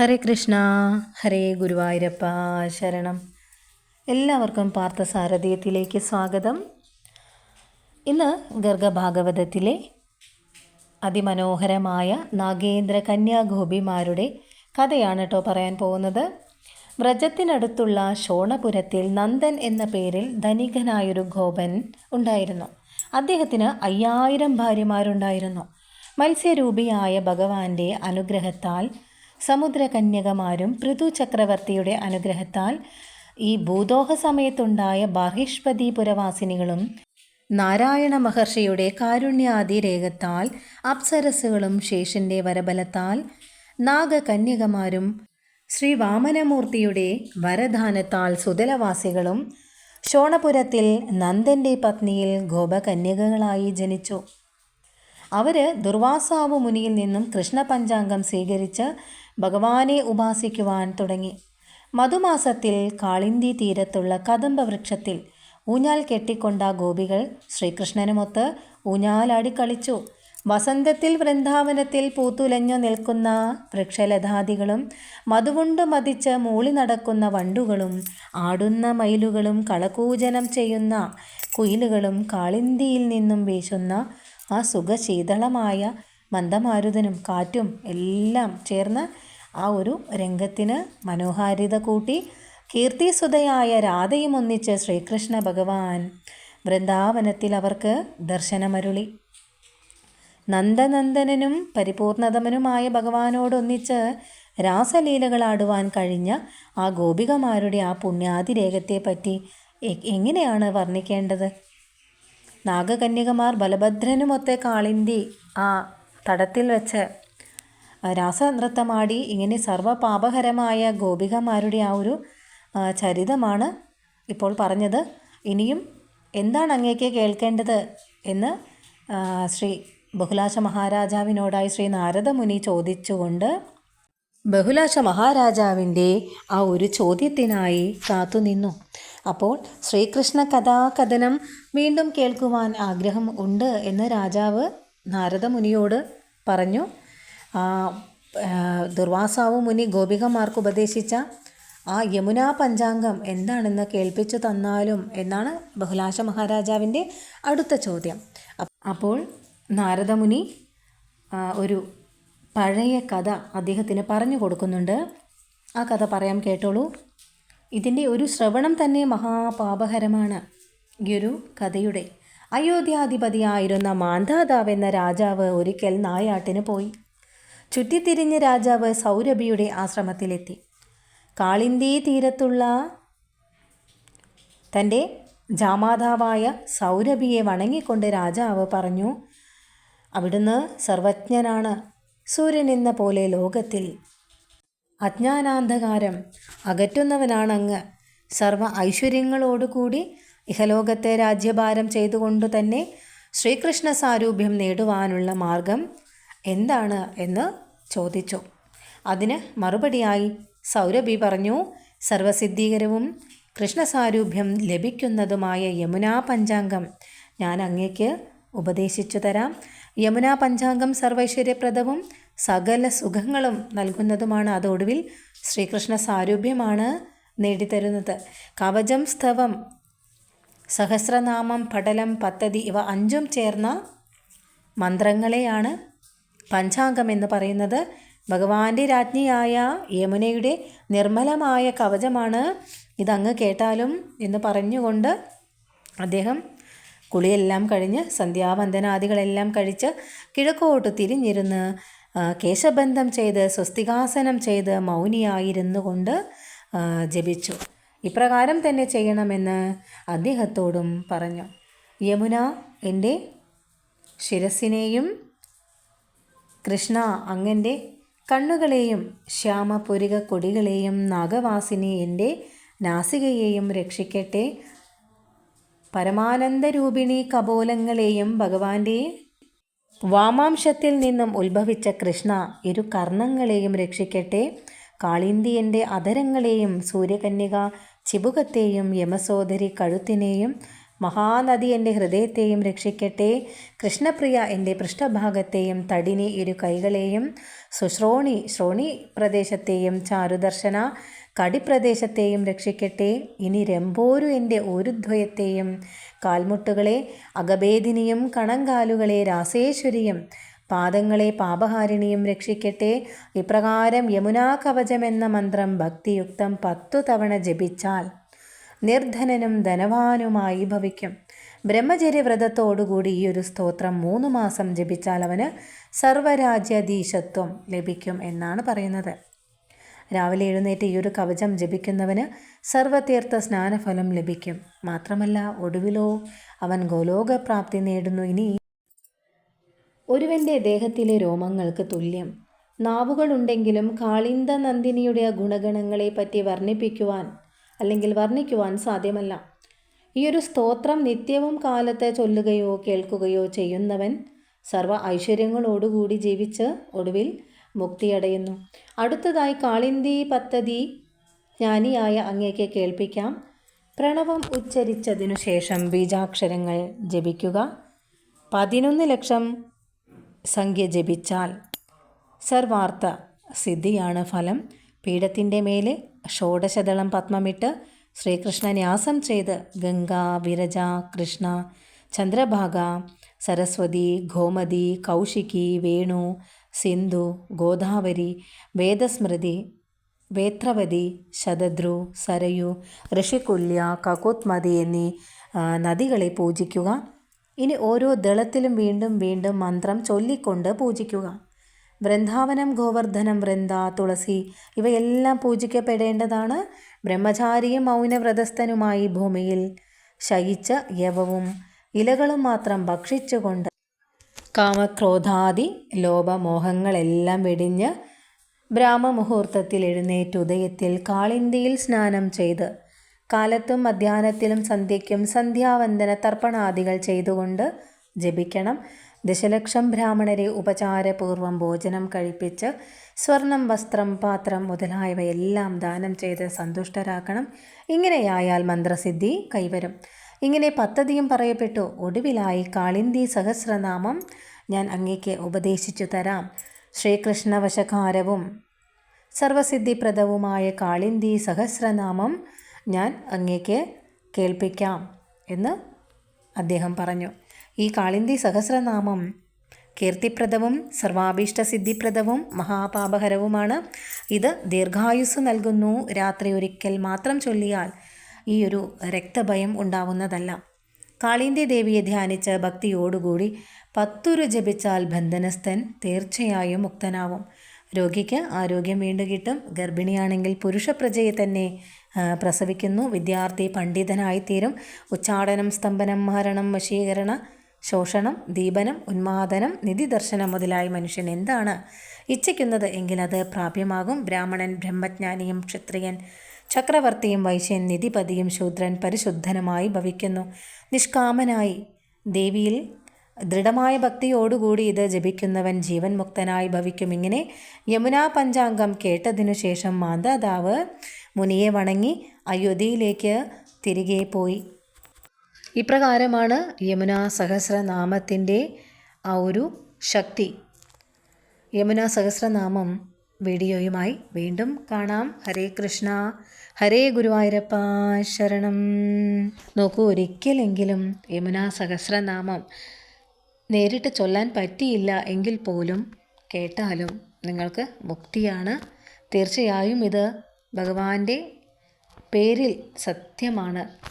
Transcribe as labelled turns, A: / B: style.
A: ഹരേ കൃഷ്ണ ഹരേ ഗുരുവായൂരപ്പ ശരണം. എല്ലാവർക്കും പാർത്ഥസാരഥിയത്തിലേക്ക് സ്വാഗതം. ഇന്ന് ഗർഗഭാഗവതത്തിലെ അതിമനോഹരമായ നാഗേന്ദ്ര കന്യാഗോപിമാരുടെ കഥയാണ് കേട്ടോ പറയാൻ പോകുന്നത്. വ്രജത്തിനടുത്തുള്ള ശോണപുരത്തിൽ നന്ദൻ എന്ന പേരിൽ ധനികനായൊരു ഗോപൻ ഉണ്ടായിരുന്നു. അദ്ദേഹത്തിന് അയ്യായിരം ഭാര്യമാരുണ്ടായിരുന്നു. മത്സ്യരൂപിയായ ഭഗവാന്റെ അനുഗ്രഹത്താൽ സമുദ്രകന്യകമാരും പൃഥു ചക്രവർത്തിയുടെ അനുഗ്രഹത്താൽ ഈ ഭൂദോഹ സമയത്തുണ്ടായ ബാഹിഷ്പതി പുരവാസിനികളും നാരായണ മഹർഷിയുടെ കാരുണ്യാതിരേകത്താൽ അപ്സരസുകളും ശേഷിന്റെ വരബലത്താൽ നാഗകന്യകമാരും ശ്രീ വാമനമൂർത്തിയുടെ വരദാനത്താൽ സുതലവാസികളും ഷോണപുരത്തിൽ നന്ദന്റെ പത്നിയിൽ ഗോപകന്യകകളായി ജനിച്ചു. അവർ ദുർവാസാവ് മുനിയിൽ നിന്നും കൃഷ്ണപഞ്ചാംഗം സ്വീകരിച്ച് ഭഗവാനെ ഉപാസിക്കുവാൻ തുടങ്ങി. മധുമാസത്തിൽ കാളിന്തി തീരത്തുള്ള കദംബ വൃക്ഷത്തിൽ ഊഞ്ഞാൽ കെട്ടിക്കൊണ്ട ഗോപികൾ ശ്രീകൃഷ്ണനുമൊത്ത് ഊഞ്ഞാലാടി കളിച്ചു. വസന്തത്തിൽ വൃന്ദാവനത്തിൽ പൂത്തുലഞ്ഞു നിൽക്കുന്ന വൃക്ഷലതാദികളും മധുവുണ്ട് മതിച്ച് മൂളി നടക്കുന്ന വണ്ടുകളും ആടുന്ന മയിലുകളും കളകൂജനം ചെയ്യുന്ന കുയിലുകളും കാളിന്തിയിൽ നിന്നും വീശുന്ന ആ സുഖശീതളമായ മന്ദമാരുതനും കാറ്റും എല്ലാം ചേർന്ന് ആ ഒരു രംഗത്തിന് മനോഹാരിത കൂട്ടി കീർത്തിസുതയായ രാധയും ഒന്നിച്ച് ശ്രീകൃഷ്ണ ഭഗവാൻ വൃന്ദാവനത്തിൽ അവർക്ക് ദർശനമരുളി. നന്ദനന്ദനനും പരിപൂർണതമനുമായ ഭഗവാനോടൊന്നിച്ച് രാസലീലകളാടുവാൻ കഴിഞ്ഞ ആ ഗോപികമാരുടെ ആ പുണ്യാതിരേഖത്തെപ്പറ്റി എങ്ങനെയാണ് വർണിക്കേണ്ടത്? നാഗകന്യകമാർ ബലഭദ്രനുമൊത്തെ കാളിന്തി ആ തടത്തിൽ വെച്ച് രാസനൃത്തമാടി ഇങ്ങനെ സർവപാപഹരമായ ഗോപികമാരുടെ ആ ഒരു ചരിതമാണ് ഇപ്പോൾ പറഞ്ഞത്. ഇനിയും എന്താണ് അങ്ങേക്ക് കേൾക്കേണ്ടത് എന്ന് ശ്രീ ബഹുലാശ മഹാരാജാവിനോടായി ശ്രീ നാരദമുനി ചോദിച്ചുകൊണ്ട് ബഹുലാശ മഹാരാജാവിന്റെ ആ ഒരു ചോദ്യത്തിനായി കാത്തുനിന്നു. അപ്പോൾ ശ്രീകൃഷ്ണ കഥാകഥനം വീണ്ടും കേൾക്കുവാൻ ആഗ്രഹം ഉണ്ട് എന്ന് രാജാവ് നാരദമുനിയോട് പറഞ്ഞു. ദുർവാസാവു മുനി ഗോപികമാർക്ക് ഉപദേശിച്ച ആ യമുനാ പഞ്ചാംഗം എന്താണെന്ന് കേൾപ്പിച്ചു തന്നാലും എന്നാണ് ബഹുലാശ മഹാരാജാവിന്റെ അടുത്ത ചോദ്യം. അപ്പോൾ നാരദമുനി ഒരു പഴയ കഥ അദ്ദേഹത്തിന് പറഞ്ഞു കൊടുക്കുന്നുണ്ട്. ആ കഥ പറയാൻ കേട്ടോളൂ. ഇതിന്റെ ഒരു ശ്രവണം തന്നെ മഹാപാപഹരമാണ്. ഈ ഒരു കഥയുടെ അയോധ്യാധിപതിയായിരുന്ന മാന്ധാതാവ് എന്ന രാജാവ് ഒരിക്കൽ നായാട്ടിന് പോയി. ചുറ്റിത്തിരിഞ്ഞ് രാജാവ് സൗരഭിയുടെ ആശ്രമത്തിലെത്തി. കാളിന്തി തീരത്തുള്ള തന്റെ ജാമാതാവായ സൗരഭിയെ വണങ്ങിക്കൊണ്ട് രാജാവ് പറഞ്ഞു അവിടുന്ന് സർവജ്ഞനാണ് സൂര്യൻ എന്ന പോലെ ലോകത്തിൽ. അജ്ഞാനാന്ധകാരം അകറ്റുന്നവനാണങ്ങ്. സർവ ഐശ്വര്യങ്ങളോടുകൂടി ഇഹലോകത്തെ രാജ്യഭാരം ചെയ്തുകൊണ്ട് തന്നെ ശ്രീകൃഷ്ണ സാരൂപ്യം നേടുവാനുള്ള മാർഗം എന്താണ് എന്ന് ചോദിച്ചു. അതിന് മറുപടിയായി സൗരഭി പറഞ്ഞു സർവസിദ്ധീകരവും കൃഷ്ണസാരൂപ്യം ലഭിക്കുന്നതുമായ യമുനാ പഞ്ചാംഗം ഞാൻ അങ്ങേക്ക് ഉപദേശിച്ചു തരാം. യമുനാ പഞ്ചാംഗം സർവൈശ്വര്യപ്രദവും സകല സുഖങ്ങളും നൽകുന്നതുമാണ് അതൊടുവിൽ ശ്രീകൃഷ്ണ സാരൂപ്യമാണ് നേടിത്തരുന്നത്. കവചം സ്തവം സഹസ്രനാമം പടലം പദ്ധതി ഇവ അഞ്ചും ചേർന്ന മന്ത്രങ്ങളെയാണ് പഞ്ചാംഗം എന്ന് പറയുന്നത് ഭഗവാന്റെ രാജ്ഞിയായ യമുനയുടെ നിർമ്മലമായ കവചമാണ്. ഇതങ്ങ് കേട്ടാലും എന്ന് പറഞ്ഞുകൊണ്ട് അദ്ദേഹം കുളിയെല്ലാം കഴിഞ്ഞ് സന്ധ്യാവന്ദനാദികളെല്ലാം കഴിച്ച് കിഴക്കോട്ട് തിരിഞ്ഞിരുന്ന് കേശബന്ധം ചെയ്ത് സ്വസ്തികാസനം ചെയ്ത് മൗനിയായിരുന്നു കൊണ്ട് ജപിച്ചു. ഇപ്രകാരം തന്നെ ചെയ്യണമെന്ന് അദ്ദേഹത്തോടും പറഞ്ഞു. യമുന എന്റെ ശിരസിനെയും കൃഷ്ണ അങ്ങന്റെ കണ്ണുകളെയും ശ്യാമപുരിക കൊടികളെയും നാഗവാസിനി എന്റെ നാസികയെയും രക്ഷിക്കട്ടെ. പരമാനന്ദരൂപിണി കപോലങ്ങളെയും ഭഗവാന്റെ വാമാംശത്തിൽ നിന്നും ഉത്ഭവിച്ച കൃഷ്ണ ഇരു കർണങ്ങളെയും രക്ഷിക്കട്ടെ. കാളിന്തിയന്റെ അധരങ്ങളെയും സൂര്യകന്യക ചിബുകത്തെയും യമസോദരി കഴുത്തിനെയും മഹാനദി എന്റെ ഹൃദയത്തെയും രക്ഷിക്കട്ടെ. കൃഷ്ണപ്രിയ എന്റെ പൃഷ്ഠഭാഗത്തെയും തടിനി ഇരു കൈകളെയും സുശ്രോണി ശ്രോണി പ്രദേശത്തെയും ചാരുദർശന കടിപ്രദേശത്തെയും രക്ഷിക്കട്ടെ. ഇനി രംഭോരു എന്റെ ഊരുദ്വയത്തെയും കാൽമുട്ടുകളെ അകഭേദിനിയും കണങ്കാലുകളെ രാസേശ്വരിയും പാദങ്ങളെ പാപഹാരിണിയും രക്ഷിക്കട്ടെ. ഇപ്രകാരം യമുനാ കവചമെന്ന മന്ത്രം ഭക്തിയുക്തം പത്തു തവണ ജപിച്ചാൽ നിർധനനും ധനവാനുമായി ഭവിക്കും. ബ്രഹ്മചര്യവ്രതത്തോടുകൂടി ഈ ഒരു സ്തോത്രം മൂന്ന് മാസം ജപിച്ചാൽ അവന് സർവരാജ്യാധീശത്വം ലഭിക്കും എന്നാണ് പറയുന്നത്. രാവിലെ എഴുന്നേറ്റ് ഈ ഒരു കവചം ജപിക്കുന്നവന് സർവതീർത്ഥ സ്നാനഫലം ലഭിക്കും. മാത്രമല്ല ഒടുവിലോ അവൻ ഗോലോകപ്രാപ്തി നേടുന്നു. ഇനി ഒരുവന്റെ ദേഹത്തിലെ രോമങ്ങൾക്ക് തുല്യം. നാവുകളുണ്ടെങ്കിലും കാളിന്ദ നന്ദിനിയുടെ ഗുണഗണങ്ങളെ പറ്റി വർണിപ്പിക്കുവാൻ അല്ലെങ്കിൽ വർണിക്കുവാൻ സാധ്യമല്ല. ഈ ഒരു സ്തോത്രം നിത്യവും കാലത്തെ ചൊല്ലുകയോ കേൾക്കുകയോ ചെയ്യുന്നവൻ സർവ ഐശ്വര്യങ്ങളോടുകൂടി ജീവിച്ച് ഒടുവിൽ മുക്തിയടയുന്നു. അടുത്തതായി കാളിന്തി പദ്ധതി ജ്ഞാനിയായ അങ്ങേക്ക് കേൾപ്പിക്കാം. പ്രണവം ഉച്ചരിച്ചതിനു ശേഷം ബീജാക്ഷരങ്ങൾ ജപിക്കുക. പതിനൊന്ന് ലക്ഷം സംഖ്യ ജപിച്ചാൽ സർവാർത്ഥ സിദ്ധിയാണ് ഫലം. പീഠത്തിന്റെ മേലെ ഷോഡശദളം പത്മമിട്ട് ശ്രീകൃഷ്ണന്യാസം ചെയ്ത് ഗംഗ വിരജ കൃഷ്ണ ചന്ദ്രഭാഗ സരസ്വതി ഗോമതി കൗശികി വേണു സിന്ധു ഗോദാവരി വേദസ്മൃതി വേത്രവതി ശതദ്രു സരയു ഋഷികുല്യ കകുത്മതി എന്നീ നദികളെ പൂജിക്കുക. ഇനി ഓരോ ദളത്തിലും വീണ്ടും വീണ്ടും മന്ത്രം ചൊല്ലിക്കൊണ്ട് പൂജിക്കുക. വൃന്ദാവനം ഗോവർദ്ധനം വൃന്ദ തുളസി ഇവയെല്ലാം പൂജിക്കപ്പെടേണ്ടതാണ് ബ്രഹ്മചാരിയും മൗനവ്രതസ്ഥനുമായി ഭൂമിയിൽ. ശയിച്ച യവവും ഇലകളും മാത്രം ഭക്ഷിച്ചുകൊണ്ട് കാമക്രോധാദി ലോപമോഹങ്ങളെല്ലാം വെടിഞ്ഞ് ബ്രാഹ്മമുഹൂർത്തത്തിൽ എഴുന്നേറ്റ് ഉദയത്തിൽ കാളിന്തിയിൽ സ്നാനം ചെയ്ത് കാലത്തും മധ്യാഹ്നത്തിലും സന്ധ്യയ്ക്കും സന്ധ്യാവന്ദന തർപ്പണാദികൾ ചെയ്തുകൊണ്ട് ജപിക്കണം. ദശലക്ഷം ബ്രാഹ്മണരെ ഉപചാരപൂർവം ഭോജനം കഴിപ്പിച്ച് സ്വർണം വസ്ത്രം പാത്രം മുതലായവയെല്ലാം ദാനം ചെയ്ത് സന്തുഷ്ടരാക്കണം. ഇങ്ങനെയായാൽ മന്ത്രസിദ്ധി കൈവരും. ഇങ്ങനെ പദ്ധതിയും പറയപ്പെട്ടു. ഒടുവിലായി കാളിന്തി സഹസ്രനാമം ഞാൻ അങ്ങേക്ക് ഉപദേശിച്ചു തരാം. ശ്രീകൃഷ്ണവശകാരവും സർവസിദ്ധിപ്രദവുമായ കാളിന്തി സഹസ്രനാമം ഞാൻ അങ്ങേക്ക് കേൾപ്പിക്കാം എന്ന് അദ്ദേഹം പറഞ്ഞു. ഈ കാളിന്തി സഹസ്രനാമം കീർത്തിപ്രദവും സർവാഭീഷ്ടസിദ്ധിപ്രദവും മഹാപാപഹരവുമാണ്. ഇത് ദീർഘായുസ് നൽകുന്നു. രാത്രി ഒരിക്കൽ മാത്രം ചൊല്ലിയാൽ ഈ ഒരു രക്തഭയം ഉണ്ടാവുന്നതല്ല. കാളിന്തി ദേവിയെ ധ്യാനിച്ച് ഭക്തിയോടുകൂടി പത്തുരു ജപിച്ചാൽ ബന്ധനസ്ഥൻ തീർച്ചയായും മുക്തനാവും. രോഗിക്ക് ആരോഗ്യം വീണ്ടും കിട്ടും. ഗർഭിണിയാണെങ്കിൽ പുരുഷപ്രജയെ തന്നെ പ്രസവിക്കുന്നു. വിദ്യാർത്ഥി പണ്ഡിതനായിത്തീരും. ഉച്ചാടനം സ്തംഭനം മരണം വശീകരണ ശോഷണം ദീപനം ഉന്മാദനം നിധിദർശനം മുതലായ മനുഷ്യൻ എന്താണ്? ഇച്ഛിക്കുന്നത് എങ്കിൽ അത് പ്രാപ്യമാകും. ബ്രാഹ്മണൻ ബ്രഹ്മജ്ഞാനിയും ക്ഷത്രിയൻ ചക്രവർത്തിയും വൈശ്യൻ നിധിപതിയും ശൂദ്രൻ പരിശുദ്ധനുമായി ഭവിക്കുന്നു. നിഷ്കാമനായി ദേവിയിൽ ദൃഢമായ ഭക്തിയോടുകൂടി ഇത് ജപിക്കുന്നവൻ ജീവൻ മുക്തനായി ഭവിക്കും. ഇങ്ങനെ യമുനാ പഞ്ചാംഗം കേട്ടതിനു ശേഷം മാതാതാവ് മുനിയെ വണങ്ങി അയോധ്യയിലേക്ക് തിരികെ പോയി. ഇപ്രകാരമാണ് യമുന സഹസ്രനാമത്തിന്റെ ആ ഒരു ശക്തി. യമുന സഹസ്രനാമം വീഡിയോയുമായി വീണ്ടും കാണാം. ഹരേ കൃഷ്ണ. ഹരേ ഗുരുവായൂരപ്പ ശരണം. നോക്കൂ ഒരിക്കലെങ്കിലും യമുന സഹസ്രനാമം നേരിട്ട് ചൊല്ലാൻ പറ്റിയില്ല എങ്കിൽ പോലും കേട്ടാലും നിങ്ങൾക്ക് മുക്തിയാണ്. തീർച്ചയായും ഇത് ഭഗവാന്റെ പേരിൽ സത്യമാണ്.